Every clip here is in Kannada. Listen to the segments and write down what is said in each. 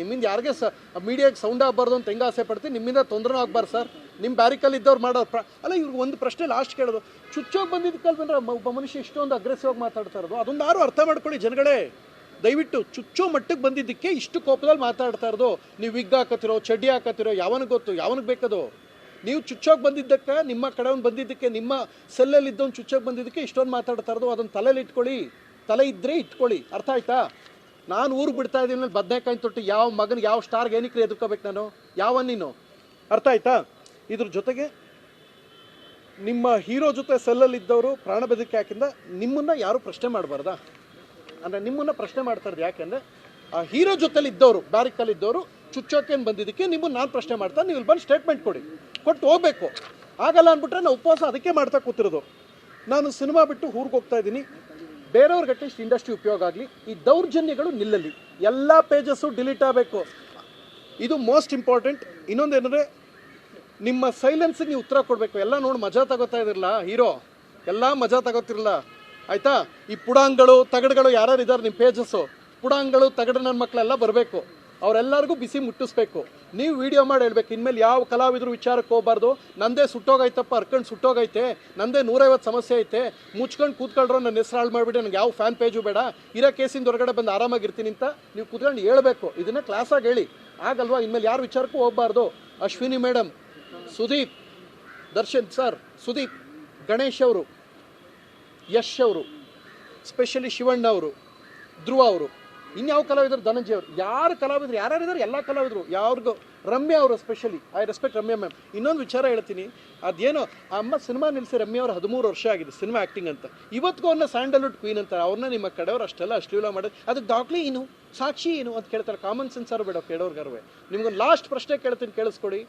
ನಿಮ್ಮಿಂದ ಯಾರಿಗೆ ಸ ಮೀಡಿಯಾಗೆ ಸೌಂಡ್ ಆಗಬಾರ್ದು ಅಂತ ಹೆಂಗೆ ಆಸೆ ಪಡ್ತೀನಿ ನಿಮ್ಮಿಂದ ತೊಂದರೆ ಆಗಬಾರ್ದು ಸರ್. ನಿಮ್ಮ ಬ್ಯಾರಿಕಲ್ಲಿ ಇದ್ದವ್ರು ಮಾಡೋರು ಪ್ರ ಅಲ್ಲ ಇವ್ರಿಗೆ ಒಂದು ಪ್ರಶ್ನೆ ಲಾಸ್ಟ್ ಕೇಳೋದು. ಚುಚ್ಚೋಗಿ ಬಂದಿದ್ದಕ್ಕಲ್ ಬಂದ್ರೆ ಒಬ್ಬ ಮನುಷ್ಯ ಇಷ್ಟೊಂದು ಅಗ್ರೆಸಿವ್ ಆಗಿ ಮಾತಾಡ್ತಾ ಇರೋದು. ಅದೊಂದು ಯಾರು ಅರ್ಥ ಮಾಡ್ಕೊಳ್ಳಿ ಜನಗಳೇ. ದಯವಿಟ್ಟು ಚುಚ್ಚೋ ಮಟ್ಟಕ್ಕೆ ಬಂದಿದ್ದಕ್ಕೆ ಇಷ್ಟು ಕೋಪದಲ್ಲಿ ಮಾತಾಡ್ತಾ ಇರೋದು. ನೀವು ವಿಗ್ ಹಾಕತ್ತಿರೋ, ಚಡ್ಡಿ ಹಾಕತ್ತಿರೋ, ಯಾವನಿಗೆ ಗೊತ್ತು, ಯಾವನಿಗೆ ಬೇಕದು? ನೀವು ಚುಚ್ಚೋಗಿ ಬಂದಿದ್ದಕ್ಕೆ, ನಿಮ್ಮ ಕಡೆಯವ್ನು ಬಂದಿದ್ದಕ್ಕೆ, ನಿಮ್ಮ ಸೆಲ್ಲಲ್ಲಿ ಇದ್ದವ್ನು ಚುಚ್ಚೋಗಿ ಬಂದಿದ್ದಕ್ಕೆ ಇಷ್ಟೊಂದು ಮಾತಾಡ್ತಾ ಇರೋದು. ಅದನ್ನು ತಲೆಯಲ್ಲಿ ಇಟ್ಕೊಳ್ಳಿ. ತಲೆ ಇದ್ದರೆ ಇಟ್ಕೊಳ್ಳಿ. ಅರ್ಥ ಆಯ್ತಾ? ನಾನು ಊರು ಬಿಡ್ತಾ ಇದ್ದೀನಿ ಬದನೆಕಾಯಿ ತೊಟ್ಟು ಯಾವ ಮಗನ ಯಾವ ಸ್ಟಾರ್ಗೆ ಏನಕ್ಕೆ ಎದುರ್ಕೋಬೇಕು ನಾನು? ಯಾವ ನೀನು? ಅರ್ಥ ಆಯ್ತಾ? ಇದ್ರ ಜೊತೆಗೆ ನಿಮ್ಮ ಹೀರೋ ಜೊತೆ ಸೆಲ್ಲಲ್ಲಿ ಇದ್ದವರು ಪ್ರಾಣ ಬೆದರಿಕೆ ಹಾಕಿಂದ ನಿಮ್ಮನ್ನ ಯಾರು ಪ್ರಶ್ನೆ ಮಾಡಬಾರ್ದಾ? ಅಂದರೆ ನಿಮ್ಮನ್ನ ಪ್ರಶ್ನೆ ಮಾಡ್ತಾ ಇರೋದು ಯಾಕೆಂದ್ರೆ ಆ ಹೀರೋ ಜೊತೆಲಿ ಇದ್ದವರು ಬ್ಯಾರಿಕಲ್ಲಿ ಇದ್ದವರು ಚುಚ್ಚೋಕೇನು ಬಂದಿದ್ದಕ್ಕೆ ನಿಮ್ಮನ್ನು ನಾನು ಪ್ರಶ್ನೆ ಮಾಡ್ತಾ ನೀವು ಇಲ್ಲಿ ಬಂದು ಸ್ಟೇಟ್ಮೆಂಟ್ ಕೊಡಿ. ಕೊಟ್ಟು ಹೋಗ್ಬೇಕು. ಆಗಲ್ಲ ಅಂದ್ಬಿಟ್ರೆ ನಾವು ಉಪವಾಸ ಅದಕ್ಕೆ ಮಾಡ್ತಾ ಕೂತಿರೋದು. ನಾನು ಸಿನಿಮಾ ಬಿಟ್ಟು ಊರಿಗೆ ಹೋಗ್ತಾ ಇದ್ದೀನಿ. ಬೇರೆಯವ್ರಿಗೆ ಅಟ್ಲೀಸ್ಟ್ ಇಂಡಸ್ಟ್ರಿ ಉಪಯೋಗ ಆಗಲಿ, ಈ ದೌರ್ಜನ್ಯಗಳು ನಿಲ್ಲಲಿ. ಎಲ್ಲ ಪೇಜಸ್ಸು ಡಿಲೀಟ್ ಆಗಬೇಕು. ಇದು ಮೋಸ್ಟ್ ಇಂಪಾರ್ಟೆಂಟ್ ಇನ್ನೊಂದೇನೆಂದರೆ ನಿಮ್ಮ ಸೈಲೆನ್ಸಿಗೆ ನೀವು ಉತ್ತರ ಕೊಡಬೇಕು. ಎಲ್ಲ ನೋಡಿ ಮಜಾ ತಗೋತಾ ಇದಿರಲ್ಲ, ಹೀರೋ. ಎಲ್ಲ ಮಜಾ ತಗೋತಿರಲ್ಲ. ಆಯಿತಾ? ಈ ಪುಡಾಂಗಳು ತಗಡುಗಳು ಯಾರ್ಯಾರು ಇದ್ದಾರೆ ನಿಮ್ಮ ಪೇಜಸ್ಸು ಪುಡಾಂಗಳು ತಗಡು ನನ್ನ ಮಕ್ಕಳೆಲ್ಲ ಬರಬೇಕು. ಅವರೆಲ್ಲರಿಗೂ ಬಿಸಿ ಮುಟ್ಟಿಸ್ಬೇಕು. ನೀವು ವಿಡಿಯೋ ಮಾಡಿ ಹೇಳ್ಬೇಕು, ಇನ್ಮೇಲೆ ಯಾವ ಕಲಾವಿದರು ವಿಚಾರಕ್ಕೆ ಹೋಗ್ಬಾರ್ದು. ನಂದೇ ಸುಟ್ಟೋಗೈತಪ್ಪ, ಅರ್ಕಂಡು ಸುಟ್ಟೋಗೈತೆ. ನಂದೇ ನೂರೈವತ್ತು ಸಮಸ್ಯೆ ಐತೆ. ಮುಚ್ಕೊಂಡು ಕೂತ್ಕೊಳ್ರೋ, ನನ್ನ ಹೆಸರು ಹಾಳು ಮಾಡಿಬಿಟ್ಟು ನನಗೆ ಯಾವ ಫ್ಯಾನ್ ಪೇಜು ಬೇಡ. ಇರೋ ಕೇಸಿಂದ ಹೊರಗಡೆ ಬಂದು ಆರಾಮಾಗಿರ್ತೀನಿ ಅಂತ ನೀವು ಕೂತ್ಕೊಂಡು ಹೇಳಬೇಕು. ಇದನ್ನು ಕ್ಲಾಸಾಗಿ ಹೇಳಿ. ಆಗಲ್ವಾ? ಇನ್ಮೇಲೆ ಯಾರು ವಿಚಾರಕ್ಕೂ ಹೋಗ್ಬಾರ್ದು. ಅಶ್ವಿನಿ ಮೇಡಮ್ ಸುದೀಪ್, ದರ್ಶನ್ ಸರ್, ಸುದೀಪ್, ಗಣೇಶ್ ಅವರು, ಯಶ್ ಅವರು ಸ್ಪೆಷಲಿ ಶಿವಣ್ಣ ಅವರು, ಧ್ರುವ ಅವರು. ಇನ್ಯಾವ ಕಲಾವಿದರು ಧನಂಜಯ ಅವರು ಯಾರು ಕಲಾವಿದರು, ಯಾರ್ಯಾರು ಇದ್ದಾರೆ ಎಲ್ಲ ಕಲಾವಿದರು. ಯಾರಿಗೂ ರಮ್ಯಾ ಅವರು specially I respect Ramya ma'am ಇನ್ನೊಂದು ವಿಚಾರ ಹೇಳ್ತೀನಿ. ಅದೇನೋ ಅಮ್ಮ ಸಿನಿಮಾ ನಿಲ್ಲಿಸಿ ರಮ್ಯ ಅವರು ಹದಿಮೂರು ವರ್ಷ ಆಗಿದೆ ಸಿನಿಮಾ ಆ್ಯಕ್ಟಿಂಗ್ ಅಂತ. ಇವತ್ತಿಗೂ ಅವ್ರನ್ನ ಸ್ಯಾಂಡಲ್ವುಡ್ ಕ್ವೀನ್ ಅಂತ ಅವ್ರನ್ನ ನಿಮ್ಮ ಕಡೆಯವ್ರು ಅಷ್ಟೆಲ್ಲ ಅಶ್ಲೀಲ ಮಾಡೋದು ಅದಕ್ಕೆ ದಾಖಲೆ ಏನು? ಸಾಕ್ಷಿ ಏನು ಅಂತ ಕೇಳ್ತಾರೆ. ಕಾಮನ್ ಸೆನ್ಸ್ ಬೇಡ ಕೇಳೋರ್ಗಾರವೇ. ನಿಮ್ಗೊಂದು ಲಾಸ್ಟ್ ಪ್ರಶ್ನೆ ಕೇಳ್ತೀನಿ, ಕೇಳಿಸ್ಕೊಡಿ.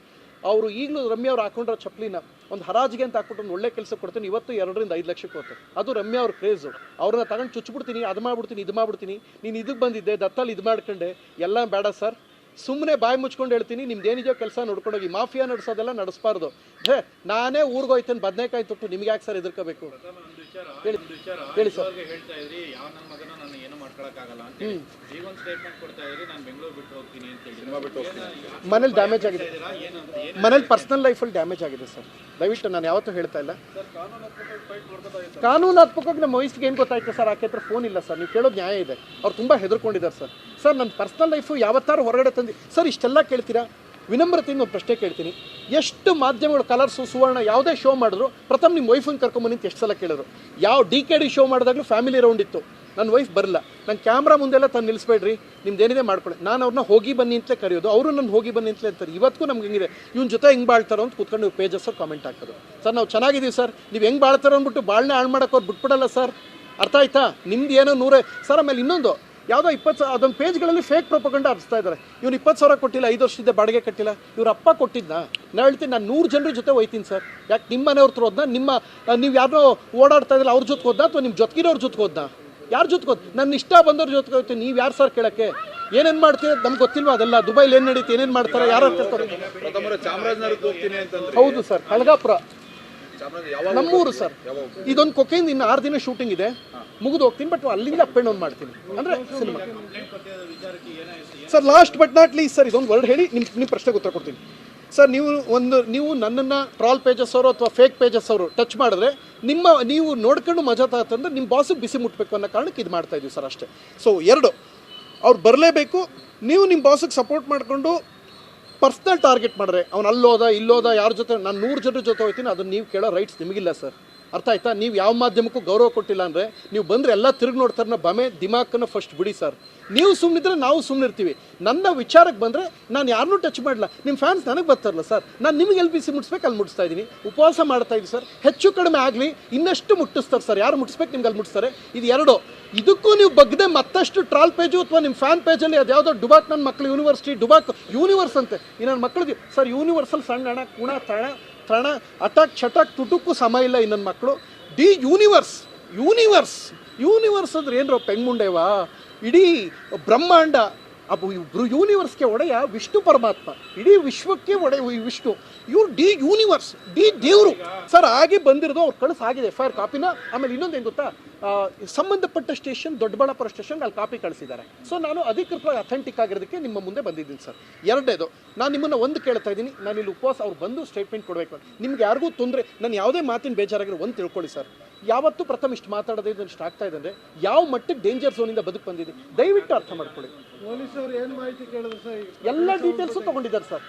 ಅವರು ಈಗಲೂ ರಮ್ಯ ಅವ್ರು ಹಾಕೊಂಡ್ರ ಚಪ್ಪಲಿನ ಒಂದು ಹರಾಜಿಗೆ ಅಂತ ಹಾಕ್ಬಿಟ್ಟು ಒಳ್ಳೆ ಕೆಲಸ ಕೊಡ್ತೀನಿ, ಇವತ್ತು ಎರಡರಿಂದ ಐದು ಲಕ್ಷಕ್ಕೆ ಹೋಗ್ತಾರೆ ಅದು ರಮ್ಯ ಅವ್ರ ಕ್ರೇಜು. ಅವ್ರನ್ನ ತಗೊಂಡು ಚುಚ್ಚಿಬಿಡ್ತೀನಿ ಅದು ಮಾಡ್ಬಿಡ್ತೀನಿ, ಇದು ಮಾಡ್ಬಿಡ್ತೀನಿ. ನೀನು ಇದಕ್ಕೆ ಬಂದಿದ್ದೆ, ದತ್ತಲ್ಲಿ ಇದು ಮಾಡ್ಕೊಂಡೆ. ಎಲ್ಲ ಬೇಡ ಸರ್. ಸುಮ್ಮನೆ ಬಾಯಿ ಮುಚ್ಕೊಂಡು ಹೇಳ್ತೀನಿ ನಿಮ್ದು ಏನಿದೆಯೋ ಕೆಲಸ ನೋಡ್ಕೊಂಡೋಗಿ ಮಾಫಿಯಾ ನಡೆಸೋದೆಲ್ಲ ನಡೆಸಬಾರ್ದು. ಹೇ ನಾನೇ ಊರಿಗೆ ಹೋಯ್ತೇನೆ ಬದನೆಕಾಯಿ ತೊಟ್ಟು ನಿಮ್ಗೆ ಯಾಕೆ ಸರ್ ಎದುರ್ಕೋಬೇಕು ಹೇಳಿ ಸರ್. ಅವ್ರಿಗೆ ಹೇಳ್ತಾ ಇದ್ರಿ ಯಾವ ನನ್ನ ಮಗನ ನಾನು ಏನು ಮಾಡ್ಕೊಳಕ್ಕಾಗಲ್ಲ ಅಂತ ಹೇಳಿ. ಈಗ ಒಂದು ಸ್ಟೇಟ್ಮೆಂಟ್ ಕೊಡ್ತಾ ಇದ್ರಿ ನಾನು ಬೆಂಗಳೂರು ಬಿಟ್ಟು ಹೋಗ್ತೀನಿ ಅಂತ ಹೇಳಿ. ಸಿನಿಮಾ ಬಿಟ್ಟು ಹೋಗ್ತೀನಿ. ಮನೇಲಿ ಡ್ಯಾಮೇಜ್ ಆಗಿದೆ. ಏನಂತ ಏನು ಮನೇಲಿ ಪರ್ಸನಲ್ ಲೈಫಲ್ಲಿ ಡ್ಯಾಮೇಜ್ ಆಗಿದೆ ಸರ್. ದಯವಿಟ್ಟು ನಾನು ಯಾವತ್ತೂ ಹೇಳ್ತಾ ಇಲ್ಲ. ಕಾನೂನಾತ್ಮಕವಾಗಿ ನಮ್ಮ ವಯಸ್ಸಿಗೆ ಏನು ಗೊತ್ತಾಯ್ತು ಸರ್? ಆಕೆ ಹತ್ರ ಫೋನ್ ಇಲ್ಲ ಸರ್. ನೀವು ಕೇಳೋದು ನ್ಯಾಯ ಇದೆ. ಅವ್ರು ತುಂಬ ಹೆದರ್ಕೊಂಡಿದ್ದಾರೆ ಸರ್. ಸರ್, ನನ್ನ ಪರ್ಸ್ನಲ್ ಲೈಫು ಯಾವತ್ತಾರು ಹೊರಗಡೆ ತಂದು ಸರ್, ಇಷ್ಟೆಲ್ಲ ಕೇಳ್ತೀರಾ? ವಿನಮ್ರತೆಯಿಂದ ಒಂದು ಪ್ರಶ್ನೆ ಕೇಳ್ತೀನಿ. ಎಷ್ಟು ಮಾಧ್ಯಮಗಳು ಕಲರ್ಸು, ಸುವರ್ಣ ಯಾವುದೇ ಶೋ ಮಾಡಿದ್ರು, ಪ್ರಥಮ ನಿಮ್ಮ ವೈಫನ್ನು ಕರ್ಕೊಂಬನ್ನಿ ಅಂತ ಎಷ್ಟು ಸಲ ಕೇಳಿದ್ರು. ಯಾವ ಡಿ ಕೆ ಡಿ ಶೋ ಮಾಡಿದಾಗಲೂ ಫ್ಯಾಮಿಲಿ ರೌಂಡ್ ಇತ್ತು. ನನ್ನ ವೈಫ್ ಬರಲ್ಲ ನನ್ನ ಕ್ಯಾಮ್ರಾ ಮುಂದೆಲ್ಲ ತಂದು ನಿಲ್ಲಿಸ್ಬೇಡ್ರಿ ನಿಮ್ದು ಏನಿದೆ ಮಾಡ್ಕೊಳ್ಳಿ. ನಾನು ಅವ್ರನ್ನ ಹೋಗಿ ಬನ್ನಿ ಅಂತಲೇ ಕರೆಯೋದು. ಅವರು ನನ್ನ ಹೋಗಿ ಬನ್ನಿ ಅಂತಲೇ ಅಂತಾರೆ. ಇವತ್ತಿಗೂ ನಮ್ಗೆ ಹೆಂಗಿದೆ. ಇವ್ನ ಜೊತೆ ಹೆಂಗೆ ಬಾಳ್ತಾರೋ ಅಂತ ಕೂತ್ಕೊಂಡು ನೀವು ಪೇಜಸ್ ಕಾಮೆಂಟ್ ಹಾಕೋದು. ಸರ್, ನಾವು ಚೆನ್ನಾಗಿದ್ದೀವಿ ಸರ್. ನೀವು ಹೆಂಗೆ ಬಾಳ್ತಾರೋ ಅಂದ್ಬಿಟ್ಟು ಬಾಳ್ನೆ ಹಾಳು ಮಾಡೋಕೆ ಅವ್ರು ಬಿಟ್ಬಿಡಲ್ಲ ಸರ್. ಅರ್ಥ ಆಯ್ತಾ? ನಿಮ್ದು ಏನೋ ನೂರೇ ಸರ್, ಆಮೇಲೆ ಇನ್ನೊಂದು. ಯಾವುದೋ ಇಪ್ಪತ್ತು ಸಾವಿರ ಅದೊಂದು ಪೇಜ್ಗಳಲ್ಲಿ ಫೇಕ್ ಪ್ರೊಪಗಂಡ ಹರಿಸ್ತಾ ಇದ್ದಾರೆ ಇವ್ನು ಇಪ್ಪತ್ತು ಸಾವಿರ ಕೊಟ್ಟಿಲ್ಲ ಐದು ವರ್ಷದಿಂದ ಬಾಡಿಗೆ ಕಟ್ಟಿಲ್ಲ. ಇವ್ರ ಅಪ್ಪ ಕೊಟ್ಟಿದ್ದ ನಾನು ಹೇಳ್ತೀನಿ ನಾನು ನೂರು ಜನರ ಜೊತೆ ಹೋಯ್ತೀನಿ ಸರ್. ಯಾಕೆ ನಿಮ್ಮ ಮನೆಯವ್ರ ಹತ್ರ ಹೋದ್ನ? ನಿಮ್ಮ ನೀವು ಯಾರೋ ಓಡಾಡ್ತಾ ಇದ್ದಿಲ್ಲ ಅವ್ರ ಜೊತೆ ಹೋದ್ನಾ? ಅಥವಾ ನಿಮ್ಮ ಜೊತೆಗಿರೋರ ಜೊತೆ ಹೋದ್ನಾ? ಯಾರ ಜೊತೆ ಹೋದ್ ನನ್ನ ಇಷ್ಟ ಬಂದವ್ರ ಜೊತೆ ಹೋಗ್ತೀನಿ ನೀವು ಯಾರು ಸರ್ ಕೇಳಕ್ಕೆ? ಏನೇನು ಮಾಡ್ತೀರ ನಮ್ಗೆ ಗೊತ್ತಿಲ್ವಾ ಅದೆಲ್ಲ? ದುಬೈಲಿ ಏನು ನಡೀತಿ? ಏನೇನು ಮಾಡ್ತಾರೆ? ಯಾರು ಹೌದು ಸರ್ ಕಳಗಾಪುರ ನಮ್ಮೂರು ಸರ್ ಇದೊಂದು ಕೊಕೆಯಿಂದ ಇನ್ನು ಆರು ದಿನ ಶೂಟಿಂಗ್ ಇದೆ. ಮುಗಿದು ಹೋಗ್ತೀನಿ ಬಟ್ ಅಲ್ಲಿಂದ ಅಪ್ ಆ್ಯಂಡ್ ಡೌನ್ ಮಾಡ್ತೀನಿ. ಅಂದರೆ cinema sir last but not least sir ಇದೊಂದು ವರ್ಡ್ ಹೇಳಿ ನಿಮ್ಮ ನಿಮ್ಮ ಪ್ರಶ್ನೆಗೆ ಉತ್ತರ ಕೊಡ್ತೀನಿ. ಸರ್ ನೀವು ಒಂದು ನೀವು ನನ್ನನ್ನು ಟ್ರಾಲ್ ಪೇಜಸ್ ಅವರು ಅಥವಾ ಫೇಕ್ ಪೇಜಸ್ ಅವರು ಟಚ್ ಮಾಡಿದ್ರೆ ನಿಮ್ಮ ನೀವು ನೋಡ್ಕೊಂಡು ಮಜಾ ತಗತ್ತಂದ್ರೆ ನಿಮ್ಮ ಬಾಸಿಗೆ ಬಿಸಿ ಮುಟ್ಟಬೇಕು ಅನ್ನೋ ಕಾರಣಕ್ಕೆ ಇದು ಮಾಡ್ತಾ ಇದೀವಿ ಸರ್ ಅಷ್ಟೇ. ಸೊ ಎರಡು ಅವ್ರು ಬರಲೇಬೇಕು ನೀವು ನಿಮ್ಮ ಬಾಸಿಗೆ ಸಪೋರ್ಟ್ ಮಾಡಿಕೊಂಡು ಪರ್ಸ್ನಲ್ ಟಾರ್ಗೆಟ್ ಮಾಡಿದ್ರೆ, ಅವ್ನು ಅಲ್ಲೋದ, ಇಲ್ಲೋದ, ಯಾರ ಜೊತೆ ನಾನು ನೂರು ಜನರ ಜೊತೆ ಹೋಗ್ತೀನಿ, ಅದನ್ನು ನೀವು ಕೇಳೋ ರೈಟ್ಸ್ ನಿಮಗಿಲ್ಲ ಸರ್ ಅರ್ಥ ಆಯ್ತಾ? ನೀವು ಯಾವ ಮಾಧ್ಯಮಕ್ಕೂ ಗೌರವ ಕೊಟ್ಟಿಲ್ಲ ಅಂದರೆ ನೀವು ಬಂದರೆ ಎಲ್ಲ ತಿರುಗಿ ನೋಡ್ತಾರನ್ನ ಬಮೆ, ದಿಮಾಕನ್ನು ಫಸ್ಟ್ ಬಿಡಿ ಸರ್ ನೀವು ಸುಮ್ಮನಿದ್ರೆ ನಾವು ಸುಮ್ಮನಿರ್ತೀವಿ ನನ್ನ ವಿಚಾರಕ್ಕೆ ಬಂದರೆ ನಾನು ಯಾರನ್ನೂ ಟಚ್ ಮಾಡಲ್ಲ ನಿಮ್ಮ ಫ್ಯಾನ್ಸ್ ನನಗೆ ಬರ್ತಾರಲ್ಲ ಸರ್ ನಾನು ನಿಮಗೆ ಎಲ್ ಬಿ ಸಿ ಮುಟ್ಸ್ಬೇಕು, ಅಲ್ಲಿ ಮುಟ್ಟಿಸ್ತಾ ಇದ್ದೀನಿ ಉಪವಾಸ ಮಾಡ್ತಾ ಇದ್ದೀನಿ ಸರ್ ಹೆಚ್ಚು ಕಡಿಮೆ ಆಗಲಿ, ಇನ್ನಷ್ಟು ಮುಟ್ಟಿಸ್ತಾರೆ ಸರ್ ಯಾರು ಮುಟ್ಟಿಸ್ಬೇಕು ನಿಮ್ಗೆ ಅಲ್ಲಿ ಮುಟ್ಟಿಸ್ತಾರೆ ಇದು ಎರಡು. ಇದಕ್ಕೂ ನೀವು ಬಗ್ಗದೆ ಮತ್ತಷ್ಟು ಟ್ರಾಲ್ ಪೇಜು ಅಥವಾ ನಿಮ್ಮ ಫ್ಯಾನ್ ಪೇಜಲ್ಲಿ ಅದು ಯಾವುದೋ ಡುಬಾಕ್ ನನ್ನ ಮಕ್ಕಳು ಯೂನಿವರ್ಸಿಟಿ ಡುಬಾಕ್ ಯೂನಿವರ್ಸ್ ಅಂತೆ. ಇನ್ನೊಂದು ನನ್ನ ಮಕ್ಕಳಿಗೆ ಸರ್ ಯೂನಿವರ್ಸಲ್ ಸಣ್ಣ ಅಣ್ಣ, ಕುಣ ತಣ ತಣ ಅಟಕ್ ಚಟಕ್ ತುಟುಕು ಸಮ ಇಲ್ಲ ಇನ್ನೊಂದು ಮಕ್ಕಳು ಡಿ ಯೂನಿವರ್ಸ್ ಯೂನಿವರ್ಸ್ ಯೂನಿವರ್ಸ್ ಅಂದ್ರೆ ಏನ್ರೋ ಪೆಂಗುಂಡೇವಾ ಇಡೀ ಬ್ರಹ್ಮಾಂಡ. ಅಬ್ಬು ಇಬ್ರು ಯೂನಿವರ್ಸ್ಗೆ ಒಡೆಯ ವಿಷ್ಣು ಪರಮಾತ್ಮ. ಇಡೀ ವಿಶ್ವಕ್ಕೆ ಒಡೆಯ ವಿಷ್ಣು. ಇವ್ರು ಡಿ ಯೂನಿವರ್ಸ್ ಡಿ ದೇವರು. ಸರ್ ಆಗಿ ಬಂದಿರೋದು ಅವ್ರು ಕಳಿಸ್ ಆಗಿದೆ. ಎಫ್ ಐ ಆರ್ ಕಾಪಿನ. ಆಮೇಲೆ ಇನ್ನೊಂದೇನು ಗೊತ್ತಾ? ಆ, ಸಂಬಂಧಪಟ್ಟ ಸ್ಟೇಷನ್ ದೊಡ್ಡಬಳ್ಳಾಪುರ ಸ್ಟೇಷನ್ ಅಲ್ಲಿ ಕಾಪಿ ಕಳಿಸಿದ್ದಾರೆ. ಸೊ ನಾನು ಅಧಿಕೃತವಾಗಿ ಅಥೆಂಟಿಕ್ ಆಗಿರೋದಕ್ಕೆ ನಿಮ್ಮ ಮುಂದೆ ಬಂದಿದ್ದೀನಿ ಸರ್. ಎರಡನೇದು ನಾನು ನಿಮ್ಮನ್ನು ಒಂದು ಕೇಳ್ತಾ ಇದ್ದೀನಿ. ನಾನು ಇಲ್ಲಿ ಉಪವಾಸ ಅವ್ರು ಬಂದು ಸ್ಟೇಟ್ಮೆಂಟ್ ಕೊಡಬೇಕು. ನಿಮ್ಗೆ ಯಾರಿಗೂ ತೊಂದರೆ ನಾನು ಯಾವುದೇ ಮಾತಿನ ಬೇಜಾರಾಗಿರೋ ಒಂದು ತಿಳ್ಕೊಳ್ಳಿ ಸರ್. ಯಾವತ್ತೂ ಪ್ರಥಮ ಇಷ್ಟು ಮಾತಾಡೋದೇ ಇದನ್ನು ಇಷ್ಟ ಆಗ್ತಾ ಇದೆ ಅಂದರೆ ಯಾವ ಮಟ್ಟಕ್ಕೆ ಡೇಂಜರ್ ಝೋನಿಂದ ಬದುಕು ಬಂದಿದೆ? ದಯವಿಟ್ಟು ಅರ್ಥ ಮಾಡ್ಕೊಳ್ಳಿ. ಪೊಲೀಸರು ಏನು ಮಾಹಿತಿ ಕೇಳಿದ್ರು ಸರ್? ಎಲ್ಲ ಡೀಟೇಲ್ಸು ತಗೊಂಡಿದ್ದಾರೆ ಸರ್.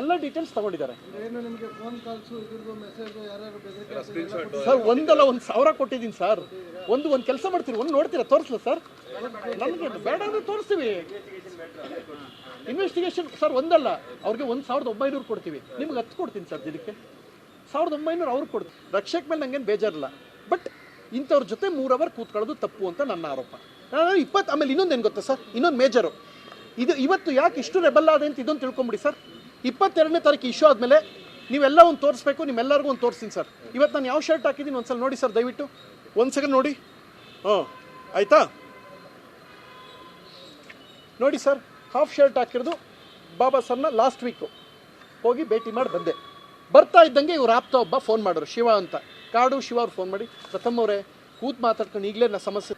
ಎಲ್ಲ ಡೀಟೇಲ್ಸ್ ತಗೊಂಡಿದ್ದಾರೆ. ಏನು ನಿಮಗೆ ಫೋನ್ ಕಾಲ್ಸು ಇದ್ರದ್ದು ಮೆಸೇಜ್ ಯಾರ್ಯಾರು ಬೆದರಿಕೆ ಸರ್ ಒಂದಲ್ಲ ಒಂದು ಸಾವಿರ ಕೊಟ್ಟಿದ್ದೀನಿ ಸರ್ ಒಂದು ಒಂದು ಕೆಲಸ ಮಾಡ್ತೀರಿ ಒಂದು ನೋಡ್ತೀರಾ? ತೋರಿಸ್ಲ ಸರ್ ನಮಗೆ ಬೇಡ ಅಂದ್ರೆ ತೋರಿಸ್ತೀವಿ. ಇನ್ವೆಸ್ಟಿಗೇಷನ್ ಸರ್ ಒಂದಲ್ಲ. ಅವ್ರಿಗೆ ಒಂದು ಸಾವಿರದ ಒಂಬೈನೂರು ಕೊಡ್ತೀವಿ. ನಿಮ್ಗೆ ಹತ್ತು ಕೊಡ್ತೀನಿ ಸರ್ ದಿನಕ್ಕೆ. ಸಾವಿರದ ಒಂಬೈನೂರು ಅವ್ರು ಕೊಡ್ತೀವಿ ರಕ್ಷಕ್ ಮೇಲೆ ನಂಗೇನು ಬೇಜಾರಿಲ್ಲ. ಬಟ್ ಇಂಥವ್ರ ಜೊತೆ ಮೂರು ಅವರ್ ಕೂತ್ಕೊಳ್ಳೋದು ತಪ್ಪು ಅಂತ ನನ್ನ ಆರೋಪ. ನಾನು ಇಪ್ಪತ್ತು ಆಮೇಲೆ ಇನ್ನೊಂದು ಏನು ಗೊತ್ತಾ ಸರ್ ಇನ್ನೊಂದು ಮೇಜರು ಇದು ಇವತ್ತು ಯಾಕೆ ಇಷ್ಟು ರೆಬಲ್ ಆದ ಅಂತ ಇದೊಂದು ತಿಳ್ಕೊಂಬಿಡಿ ಸರ್ ಇಪ್ಪತ್ತೆರಡನೇ ತಾರೀಕು ಇಶ್ಯೂ ಆದಮೇಲೆ ನೀವೆಲ್ಲ ಒಂದು ತೋರಿಸ್ಬೇಕು, ನಿಮ್ಮೆಲ್ಲರಿಗೂ ಒಂದು ತೋರಿಸ್ತೀನಿ ಸರ್. ಇವತ್ತು ನಾನು ಯಾವ ಶರ್ಟ್ ಹಾಕಿದ್ದೀನಿ ಒಂದ್ಸಲ ನೋಡಿ ಸರ್, ದಯವಿಟ್ಟು. ಒಂದು ಸೆಕೆಂಡ್ ನೋಡಿ. ಹಾಂ, ಆಯಿತಾ? ನೋಡಿ ಸರ್ ಹಾಫ್ ಶರ್ಟ್ ಹಾಕಿರೋದು ಬಾಬಾ ಸರ್ನ ಲಾಸ್ಟ್ ವೀಕು ಹೋಗಿ ಭೇಟಿ ಮಾಡಿ ಬಂದೆ. ಬರ್ತಾ ಇದ್ದಂಗೆ ಇವ್ರು ಆಪ್ತ ಒಬ್ಬ ಫೋನ್ ಮಾಡೋರು ಶಿವ ಅಂತ. ಕಾಡು ಶಿವ ಅವ್ರು ಫೋನ್ ಮಾಡಿ, ಪ್ರಥಮ್ ಅವರೇ, ಕೂತ್ ಮಾತಾಡ್ಕೊಂಡು ಈಗಲೇ ನಾ ಸಮಸ್ಯೆ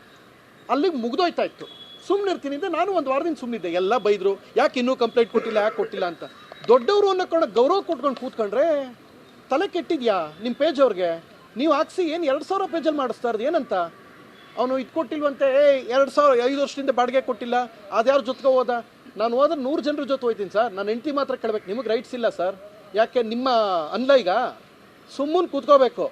ಅಲ್ಲಿಗೆ ಮುಗ್ದೋಯ್ತಾ ಇತ್ತು. ಸುಮ್ಮನೆ ಇರ್ತೀನಿ ಅಂತ ನಾನು ಒಂದು ವಾರದಿಂದ ಸುಮ್ಮನಿದ್ದೆ ಎಲ್ಲ ಬೈದರು, ಯಾಕೆ ಇನ್ನೂ ಕಂಪ್ಲೇಂಟ್ ಕೊಟ್ಟಿಲ್ಲ, ಯಾಕೆ ಕೊಟ್ಟಿಲ್ಲ ಅಂತ. ದೊಡ್ಡವರು ಅನ್ನೋಕೊಂಡು ಗೌರವ ಕೊಟ್ಕೊಂಡು ಕೂತ್ಕೊಂಡ್ರೆ ತಲೆ ಕೆಟ್ಟಿದ್ಯಾ ನಿಮ್ಮ ಪೇಜ್ ಅವ್ರಿಗೆ? ನೀವು ಹಾಕ್ಸಿ ಏನು ಎರಡು ಸಾವಿರ ಪೇಜಲ್ಲಿ ಮಾಡಿಸ್ತಾ ಇರೋದು ಏನಂತ? ಅವನು ಇದು ಕೊಟ್ಟಿಲ್ವಂತೆ, ಏ, ಎರಡು ಸಾವಿರ, ಐದು ವರ್ಷದಿಂದ ಬಾಡಿಗೆ ಕೊಟ್ಟಿಲ್ಲ ಅದ್ಯಾರ ಜೊತೆಗೆ ಹೋದ? ನಾನು ಹೋದ್ರೆ ನೂರು ಜನರ ಜೊತೆ ಹೋಯ್ತೀನಿ ಸರ್. ನಾನು ಹೆಂಡತಿ ಮಾತ್ರ ಕೇಳಬೇಕು, ನಿಮಗೆ ರೈಟ್ಸ್ ಇಲ್ಲ ಸರ್. ಯಾಕೆ ನಿಮ್ಮ ಅನ್ಲ ಈಗ? ಸುಮ್ಮನೆ ಕೂತ್ಕೋಬೇಕು.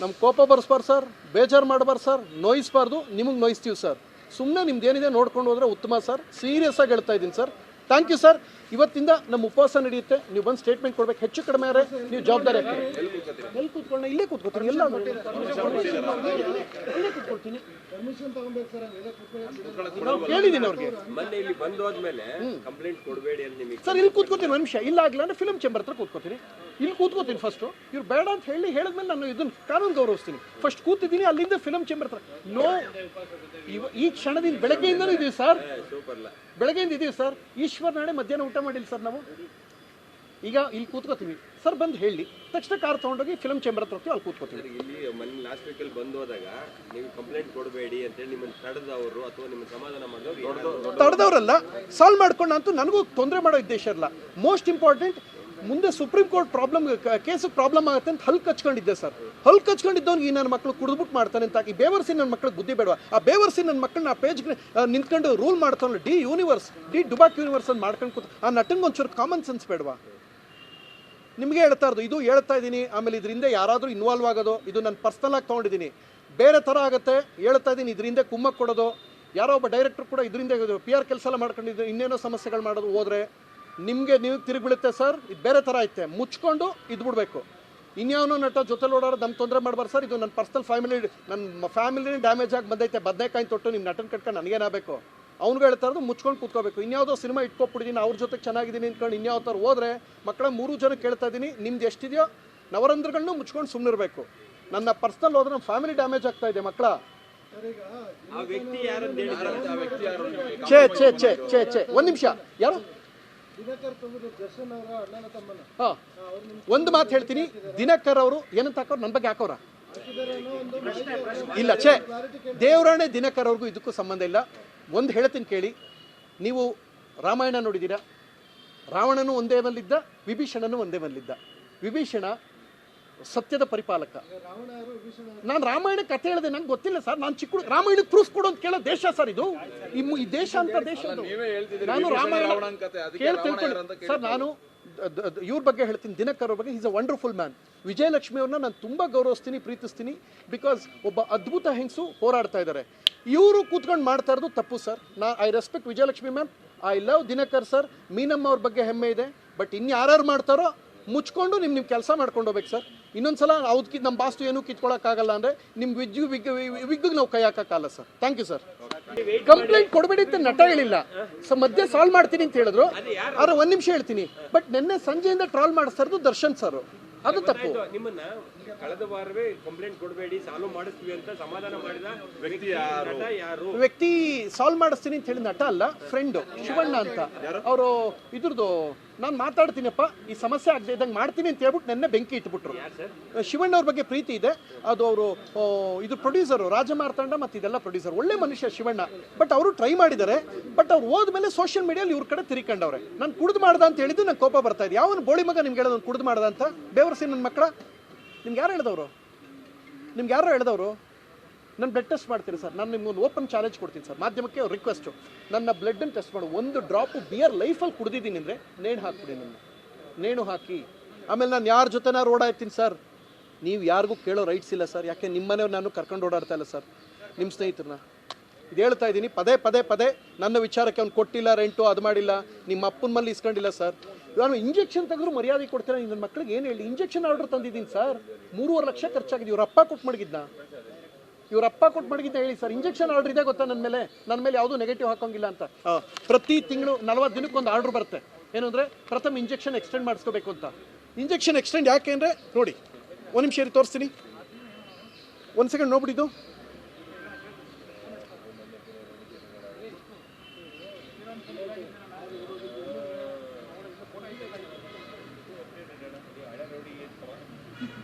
ನಮ್ಮ ಕೋಪ ಬರ್ಸ್ಬಾರ್ದು ಸರ್, ಬೇಜಾರು ಮಾಡಬಾರ್ದು ಸರ್, ನೋಯಿಸ್ಬಾರ್ದು, ನಿಮಗೆ ನೋಯಿಸ್ತೀವಿ ಸರ್. ಸುಮ್ಮನೆ ನಿಮ್ದು ಏನಿದೆ ನೋಡ್ಕೊಂಡು ಹೋದ್ರೆ ಉತ್ತಮ ಸರ್. ಸೀರಿಯಸ್ ಆಗಿ ಹೇಳ್ತಾ ಇದ್ದೀನಿ ಸರ್. Thank you sir. ಇವತ್ತಿಂದ ನಮ್ಮ ಉಪವಾಸ ನಡೆಯುತ್ತೆ. ನೀವು ಬಂದು ಸ್ಟೇಟ್ಮೆಂಟ್ ಕೊಡ್ಬೇಕು. ಹೆಚ್ಚು ಕಡಿಮೆ ಆದರೆ ನೀವು ಜವಾಬ್ದಾರಿ ಎಲ್ಲಿ ಕೂತ್ಕೊಳ್ಳೋಣ ಇಲ್ಲೇ ಕೂತ್ಕೋತೀನಿ ಎಲ್ಲ ಕೂತ್ಕೊಳ್ತೀನಿ. ಸರ್ ಕೇಳಿದ್ದೀನಿ ಅವ್ರಿಗೆ. ಇಲ್ಲಿ ಸರ್ ಕೂತ್ಕೋತೀನಿ ಒಂದು ನಿಮಿಷ. ಇಲ್ಲ ಆಗಲ್ಲ ಅಂದ್ರೆ ಫಿಲ್ಮ್ ಚೇಂಬರ್ ಹತ್ರ ಕೂತ್ಕೋತೀನಿ ಇಲ್ಲಿ ಕೂತ್ಕೋತೀನಿ ಫಸ್ಟ್ ಇವ್ರು ಬೇಡ ಅಂತ ಹೇಳಿ ಹೇಳಿದ್ಮೇಲೆ ನಾನು ಇದನ್ನ ಕಾನೂನು ಗೌರವಿಸ್ತೀನಿ. ಫಸ್ಟ್ ಕೂತಿದ್ದೀನಿ ಅಲ್ಲಿಂದ ಫಿಲ್ಮ್ ಚೇಂಬರ್ ಹತ್ರ. ನೋ ಈ ಕ್ಷಣದಿಂದ ಬೆಳಗ್ಗೆಯಿಂದ ಇದೀವಿ ಸರ್ ಬೆಳಗ್ಗೆಯಿಂದ ಇದೀವಿ ಸರ್ ಈಶ್ವರ್ ನಾಳೆ ಮಧ್ಯಾಹ್ನ ಊಟ ಮಾಡಿಲ್ಲ ಸರ್ ನಾವು. ಈಗ ಇಲ್ಲಿ ಕೂತ್ಕೋತೀವಿ. ಸರ್ ಬಂದು ಹೇಳಿ. ತಕ್ಷಣ ಕಾರ್ ತೊಗೊಂಡೋಗಿ ಫಿಲಮ್ ಚೇಂಬರ್ ಹತ್ರ ಹೋಗ್ತೀವಿ ಅಲ್ಲಿ ಕೂತ್ಕೋತೀವಿ. ಇಲ್ಲಿ ಮೊನ್ನೆ ಲಾಸ್ಟ್ ವೀಕಲ್ಲಿ ಬಂದು ಹೋದಾಗ ನೀವು ಕಂಪ್ಲೇಂಟ್ ಕೊಡಬೇಡಿ ಅಂತ ಹೇಳಿ ನಿಮ್ಮನ್ನು ತಡೆದವರು ಅಥವಾ ನಿಮ್ಮ ಸಮಾಧಾನ ಮಾಡಿದವರು ತಡೆದವರಲ್ಲ ಸಾಲ್ವ್ ಮಾಡ್ಕೊಂಡು ಅಂತೂ ನನಗೂ ತೊಂದರೆ ಮಾಡೋ ಉದ್ದೇಶ ಇಲ್ಲ ಮೋಸ್ಟ್ ಇಂಪಾರ್ಟೆಂಟ್ ಮುಂದೆ ಸುಪ್ರೀಂ ಕೋರ್ಟ್ ಪ್ರಾಬ್ಲಮ್ ಕೇಸಿಗೆ ಪ್ರಾಬ್ಲಮ್ ಆಗುತ್ತೆ ಅಂತ ಹಲ್ಕ್ ಹಚ್ಕೊಂಡಿದ್ದೆ ಸರ್. ಹಲ್ ಕಚ್ಕೊಂಡಿದ್ದವ್ನಿಗೆ ಈ ನನ್ನ ಮಕ್ಕಳು ಕುಡಿದ್ಬಿಟ್ಟು ಮಾಡ್ತಾನೆ ಅಂತ. ಈ ಬೇವರ್ಸಿ ನನ್ನ ಮಕ್ಕಳಿಗೆ ಬುದ್ಧಿ ಬೇಡವಾ? ಆ ಬೇವರ್ಸಿ ನನ್ನ ಮಕ್ಕಳನ್ನ ಆ ಪೇಜ್ ನಿಂತ್ಕೊಂಡು ರೂಲ್ ಮಾಡ್ತಾನಲ್ಲ ಡಿ ಯೂನಿವರ್ಸ್ ಡಿ ಡುಬಾಕ್ ಯೂನಿವರ್ಸ್ ಅಂತ ಮಾಡ್ಕೊಂಡು ಕೂತು ಆ ನಟನ್ಗೆ ಒಂಚೂರು ಕಾಮನ್ ಸೆನ್ಸ್ ಬೇಡವಾ? ನಿಮಗೆ ಹೇಳ್ತಾ ಇದು ಹೇಳ್ತಾ ಇದ್ದೀನಿ. ಆಮೇಲೆ ಇದರಿಂದ ಯಾರಾದರೂ ಇನ್ವಾಲ್ವ್ ಆಗೋದು, ಇದು ನಾನು ಪರ್ಸ್ನಲ್ ಆಗಿ ತೊಗೊಂಡಿದ್ದೀನಿ. ಬೇರೆ ಥರ ಆಗುತ್ತೆ, ಹೇಳ್ತಾ ಇದ್ದೀನಿ. ಇದರಿಂದ ಕುಮ್ಮಕ್ಕೆ ಕೊಡೋದು ಯಾರೋ ಒಬ್ಬ ಡೈರೆಕ್ಟರ್ ಕೂಡ ಇದರಿಂದ ಪಿ ಆರ್ ಕೆಲಸ ಎಲ್ಲ ಮಾಡ್ಕೊಂಡಿದ್ದು ಇನ್ನೇನೋ ಸಮಸ್ಯೆಗಳು ಮಾಡೋದು ಹೋದ್ರೆ ನಿಮಗೆ ನೀವು ತಿರುಗಿ ಬೀಳುತ್ತೆ ಸರ್ ಇದು ಬೇರೆ ಥರ ಐತೆ. ಮುಚ್ಕೊಂಡು ಇದು ಬಿಡಬೇಕು. ಇನ್ಯಾವನು ನಟ ಜೊತೆಲಿ ಓಡಾಡ ನಮ್ಮ ತೊಂದರೆ ಮಾಡಬಾರ್ದು ಸರ್. ಇದು ನನ್ನ ಪರ್ಸನಲ್ ಫ್ಯಾಮಿಲಿ ನನ್ನ ಫ್ಯಾಮಿಲಿನೇ ಡ್ಯಾಮೇಜ್ ಆಗಿ ಬಂದೈತೆ. ಬದನೆಕಾಯಿ ತೊಟ್ಟು ನಿಮ್ಮ ನಟನ ಕಟ್ಕೊಂಡು ನನಗೇನಾಗಬೇಕು? ಅವ್ನಿಗೆ ಹೇಳ್ತಾ ಇರೋದು ಮುಚ್ಕೊಂಡು ಕೂತ್ಕೋಬೇಕು. ಇನ್ಯಾವುದೋ ಸಿನಿಮಾ ಇಟ್ಕೊಬಿಟ್ಟಿದ್ದೀನಿ ಅವ್ರ ಜೊತೆ ಚೆನ್ನಾಗಿದ್ದೀನಿ ಅಂದ್ಕೊಂಡು ಇನ್ಯಾವ ಥರ ಹೋದ್ರೆ ಮಕ್ಕಳ ಮೂರು ಜನ ಕೇಳ್ತಾ ಇದ್ದೀನಿ ನಿಮ್ದು ಎಷ್ಟಿದೆಯೋ ನವರಂಧ್ರಗಳನ್ನೂ ಮುಚ್ಕೊಂಡು ಸುಮ್ಮನಿರಬೇಕು ನನ್ನ ಪರ್ಸನಲ್ ಹೋದ್ರೆ ನಮ್ಮ ಫ್ಯಾಮಿಲಿ ಡ್ಯಾಮೇಜ್ ಆಗ್ತಾ ಇದೆ ಮಕ್ಕಳ ಛೇ ಛೇ ಛೇ ಛೇ ಛೇ ಒಂದು ನಿಮಿಷ. ಯಾರು? ಒಂದು ಮಾತು ಹೇಳ್ತೀನಿ. ದಿನಕರ್ ಅವರು ಏನಂತ ಹಾಕೋರು? ನನ್ನ ಬಗ್ಗೆ ಹಾಕೋರ? ಇಲ್ಲ ಛೇ. ದೇವರಾಣೆ ದಿನಕರ್ ಅವ್ರಿಗೂ ಇದಕ್ಕೂ ಸಂಬಂಧ ಇಲ್ಲ. ಒಂದು ಹೇಳ್ತೀನಿ ಕೇಳಿ. ನೀವು ರಾಮಾಯಣ ನೋಡಿದ್ದೀರಾ? ರಾವಣನು ಒಂದೇ ಮಲ್ಲಿದ್ದ ವಿಭೀಷಣನು ಒಂದೇ ಮಲ್ಲಿದ್ದ. ವಿಭೀಷಣ ಸತ್ಯದ ಪರಿಪಾಲಕ. ನಾನು ರಾಮಾಯಣ ಕಥೆ ಹೇಳಿದೆ ನಂಗೆ ಗೊತ್ತಿಲ್ಲ ಸರ್. ನಾನು ಚಿಕ್ಕ ರಾಮಾಯಣ ಪ್ರೂಫ್ ಕೊಡು ಅಂತ ಕೇಳೋ ದೇಶ ಸರ್ ಇದು. ಈ ದೇಶ ಅಂತ ದೇಶ. ನಾನು ರಾಮಾಯಣ ಕೇಳಿ ತಿಳ್ಕೊಂಡು ಸರ್ ನಾನು ಇವ್ರ ಬಗ್ಗೆ ಹೇಳ್ತೀನಿ. ದಿನಕರ್ ಬಗ್ಗೆ is a wonderful man Vijayalakshmi ಅವ್ರನ್ನ ನಾನು ತುಂಬ ಗೌರವಿಸ್ತೀನಿ ಪ್ರೀತಿಸ್ತೀನಿ ಬಿಕಾಸ್ ಒಬ್ಬ ಅದ್ಭುತ ಹೆಂಗಸು ಹೋರಾಡ್ತಾ ಇದ್ದಾರೆ ಇವರು ಕೂತ್ಕೊಂಡು ಮಾಡ್ತಾ ಇರೋದು ತಪ್ಪು ಸರ್. ನಾ I respect Vijayalakshmi ma'am I love Dinakar sir Meenamma ಅವ್ರ ಬಗ್ಗೆ ಹೆಮ್ಮೆ ಇದೆ. ಬಟ್ ಇನ್ನು ಯಾರ್ಯಾರು ಮಾಡ್ತಾರೋ ಮುಚ್ಕೊಂಡು ನಿಮ್ಮ ನಿಮ್ಮ ಕೆಲಸ ಮಾಡ್ಕೊಂಡು ಹೋಗ್ಬೇಕು ಸರ್. ಇನ್ನೊಂದ್ಸಲ ಕಿ ನಮ್ಮ ಬಾಸ್ತು ಏನೂ ಕಿತ್ಕೊಳಕ್ಕಾಗಲ್ಲ ಅಂದರೆ ನಿಮ್ಮ ವಿಜ್ಜು ವಿಗ್ ವಿಗ್ಗಿಗೆ ನಾವು ಕೈ ಹಾಕೋಕ್ಕಾಗಲ್ಲ sir thank you sir complaint ಕೊಡಬೇಡಿ ಅಂತ ನಟ ಹೇಳಿಲ್ಲ. ಸೊ ಮಧ್ಯೆ ಸಾಲ್ವ್ ಮಾಡ್ತೀನಿ ಅಂತ ಹೇಳಿದ್ರು. ಆದ್ರೆ ಒಂದು ನಿಮಿಷ ಹೇಳ್ತೀನಿ. ಬಟ್ ನಿನ್ನೆ ಸಂಜೆಯಿಂದ ಟ್ರಾಲ್ ಮಾಡಿಸ್ತಾ ಇರೋದು ದರ್ಶನ್ ಸರ್ ಅದು ತಪ್ಪು. ನಿಮ್ಮನ್ನ ಕಳೆದ ವಾರವೇ ಕಂಪ್ಲೇಂಟ್ ಕೊಡಬೇಡಿ ಸಾಲ್ವ್ ಮಾಡಿಸ್ತೀವಿ ಅಂತ ಸಮಾಧಾನ ಮಾಡಿದ ವ್ಯಕ್ತಿ ಯಾರು? ಯಾರು? ವ್ಯಕ್ತಿ ಸಾಲ್ವ್ ಮಾಡಿಸ್ತೀನಿ ಅಂತ ಹೇಳಿ ನಟ ಅಲ್ಲ ಫ್ರೆಂಡ್ ಶಿವಣ್ಣ ಅಂತ. ಅವರು ಇದ್ರದ್ದು ನಾನು ಮಾತಾಡ್ತೀನಪ್ಪ ಈ ಸಮಸ್ಯೆ ಆಗದೆ ಇದ್ದಂಗೆ ಮಾಡ್ತೀನಿ ಅಂತ ಹೇಳ್ಬಿಟ್ಟು ನೆನ್ನೆ ಬೆಂಕಿ ಇಟ್ಬಿಟ್ರು. ಶಿವಣ್ಣ ಅವ್ರ ಬಗ್ಗೆ ಪ್ರೀತಿ ಇದೆ. ಅದು ಅವರು ಇದು ಪ್ರೊಡ್ಯೂಸರು ರಾಜ ಮಾರ್ತಾಂಡ ಮತ್ತು ಇದೆಲ್ಲ ಪ್ರೊಡ್ಯೂಸರ್. ಒಳ್ಳೆ ಮನುಷ್ಯ ಶಿವಣ್ಣ. ಬಟ್ ಅವರು ಟ್ರೈ ಮಾಡಿದ್ದಾರೆ. ಬಟ್ ಅವ್ರು ಹೋದ್ಮೇಲೆ ಸೋಷಿಯಲ್ ಮೀಡಿಯಲ್ಲಿ ಇವ್ರ ಕಡೆ ತಿರ್ಕೊಂಡವ್ರೆ. ನಾನು ಕುಡ್ದು ಮಾಡ್ದ ಅಂತ ಹೇಳಿದ್ದು ನಂಗೆ ಕೋಪ ಬರ್ತಾ ಇದೆ. ಯಾವನು ಬೋಳಿ ಮಗ ನಿಮ್ಗೆ ಹೇಳೋದು ಕುಡ್ದು ಮಾಡ್ದ ಅಂತ? ಬೇವರ್ಸಿ ನನ್ನ ಮಕ್ಕಳ ನಿಮ್ಗೆ ಯಾರು ಹೇಳ್ದವರು? ನಿಮ್ಗೆ ಯಾರು ಹೇಳ್ದವರು? ನಾನು ಬ್ಲಡ್ ಟೆಸ್ಟ್ ಮಾಡ್ತೀನಿ ಸರ್ ನಾನು ನಿಮ್ಗೊಂದು ಓಪನ್ ಚಾಲೆಂಜ್ ಕೊಡ್ತೀನಿ ಸರ್ ಮಾಧ್ಯಮಕ್ಕೆ ರಿಕ್ವೆಸ್ಟು ನನ್ನ ಬ್ಲಡ್ಡನ್ನು ಟೆಸ್ಟ್ ಮಾಡು. ಒಂದು ಡ್ರಾಪು ಬಿಯರ್ ಲೈಫಲ್ಲಿ ಕುಡಿದಿದ್ದೀನಿ ಅಂದರೆ ನೇಣು ಹಾಕ್ಬಿಡಿ ನನ್ನ ನೇಣು ಹಾಕಿ. ಆಮೇಲೆ ನಾನು ಯಾರ ಜೊತೆನಾರು ಓಡಾಡ್ತೀನಿ ಸರ್ ನೀವು ಯಾರಿಗೂ ಕೇಳೋ ರೈಟ್ಸ್ ಇಲ್ಲ ಸರ್ ಯಾಕೆ ನಿಮ್ಮನೆಯವ್ರು ನಾನು ಕರ್ಕೊಂಡು ಓಡಾಡ್ತಾ ಇಲ್ಲ ಸರ್ ನಿಮ್ಮ ಸ್ನೇಹಿತರನ್ನ ಇದು ಹೇಳ್ತಾ ಇದ್ದೀನಿ ಪದೇ ಪದೇ ಪದೇ ನನ್ನ ವಿಚಾರಕ್ಕೆ ಅವ್ನು ಕೊಟ್ಟಿಲ್ಲ ರೆಂಟು ಅದು ಮಾಡಿಲ್ಲ, ನಿಮ್ಮ ಅಪ್ಪನ ಮಲ್ಲಿ ಇಸ್ಕೊಂಡಿಲ್ಲ ಸರ್ ನಾನು ಇಂಜೆಕ್ಷನ್ ತೆಗೆದ್ರು ಮರ್ಯಾದೆ ಕೊಡ್ತೀರಾ? ನನ್ನ ಮಕ್ಳಿಗೆ ಏನು ಹೇಳಿ? ಇಂಜೆಕ್ಷನ್ ಆರ್ಡರ್ ತಂದಿದ್ದೀನಿ ಸರ್ ಮೂರುವರೆ ಲಕ್ಷ ಖರ್ಚಾಗಿದೆ. ಇವ್ರ ಅಪ್ಪ ಕೊಟ್ಟು ಮಡಗಿದ್ನ. ಇವ್ರ ಅಪ್ಪ ಕೊಟ್ಟು ಮಡಗಿದ್ದ ಹೇಳಿ ಸರ್ ಇಂಜೆಕ್ಷನ್ ಆರ್ಡರ್ ಇದೆ ಗೊತ್ತಾ ನನ್ನ ಮೇಲೆ? ನನ್ನ ಮೇಲೆ ಯಾವುದೂ ನೆಗೆಟಿವ್ ಹಾಕೋಂಗಿಲ್ಲ ಅಂತ. ಪ್ರತಿ ತಿಂಗಳು ನಲವತ್ತು ದಿನಕ್ಕೊಂದು ಆರ್ಡರ್ ಬರುತ್ತೆ. ಏನು ಅಂದರೆ ಪ್ರಥಮ ಇಂಜೆಕ್ಷನ್ ಎಕ್ಸ್ಟೆಂಡ್ ಮಾಡಿಸ್ಕೋಬೇಕು ಅಂತ. ಇಂಜೆಕ್ಷನ್ ಎಕ್ಸ್ಟೆಂಡ್ ಯಾಕೆ ಅಂದರೆ ನೋಡಿ ಒಂದು ನಿಮಿಷ ಇರಿ ತೋರಿಸ್ತೀನಿ. ಒಂದು ಸೆಕೆಂಡ್ ನೋಡ್ಬಿಟ್ಟಿದ್ದು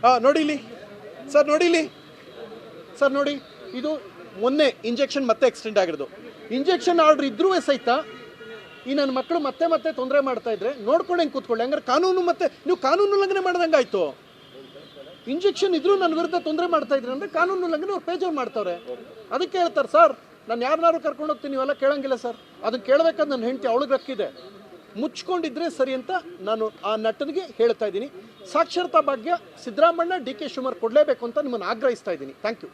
ಹಾಂ ನೋಡಿ ಇಲ್ಲಿ. ಸರ್ ನೋಡಿ ಇಲ್ಲಿ. ಸರ್ ನೋಡಿ, ಇದು ಮೊನ್ನೆ ಇಂಜೆಕ್ಷನ್ ಮತ್ತೆ ಎಕ್ಸ್ಟೆಂಡ್ ಆಗಿರೋದು. ಇಂಜೆಕ್ಷನ್ ಆರ್ಡರ್ ಇದ್ರೂ ಸಹಿತ ಈ ನನ್ನ ಮಕ್ಕಳು ಮತ್ತೆ ಮತ್ತೆ ತೊಂದರೆ ಮಾಡ್ತಾ ಇದ್ರೆ ನೋಡ್ಕೊಂಡು ಹೆಂಗೆ ಕೂತ್ಕೊಳ್ಳಿ. ಹಂಗಾರೆ ಕಾನೂನು ಮತ್ತೆ, ನೀವು ಕಾನೂನು ಉಲ್ಲಂಘನೆ ಮಾಡ್ದಂಗೆ ಇಂಜೆಕ್ಷನ್ ಇದ್ರೂ ನನ್ನ ವಿರುದ್ಧ ತೊಂದರೆ ಮಾಡ್ತಾ ಇದ್ರೆ ಅಂದ್ರೆ ಕಾನೂನು ಉಲ್ಲಂಘನೆ ಅವ್ರು ಪೇಜ್ ಮಾಡ್ತಾವ್ರೆ ಅದಕ್ಕೆ ಹೇಳ್ತಾರೆ, ಸರ್, ನಾನು ಯಾರನ್ನಾರು ಕರ್ಕೊಂಡು ಹೋಗ್ತೀನಿ, ನೀವೆಲ್ಲ ಕೇಳಂಗಿಲ್ಲ ಸರ್. ಅದನ್ನು ಕೇಳಬೇಕಾದ್ರೆ ನನ್ನ ಹೆಂಡತಿ, ಅವಳಿಗೆ ರಕ್ಕಿದೆ. ಮುಚ್ಕೊಂಡಿದ್ರೆ ಸರಿ ಅಂತ ನಾನು ಆ ನಟನಿಗೆ ಹೇಳ್ತಾ ಇದ್ದೀನಿ. ಸಾಕ್ಷರತಾ ಭಾಗ್ಯ ಸಿದ್ದರಾಮಣ್ಣ ಡಿ ಕೆ ಶುಮಾರ್ ಕೊಡಲೇಬೇಕು ಅಂತ ನಿಮ್ಮನ್ನು ಆಗ್ರಹಿಸ್ತಾ ಇದ್ದೀನಿ. Thank you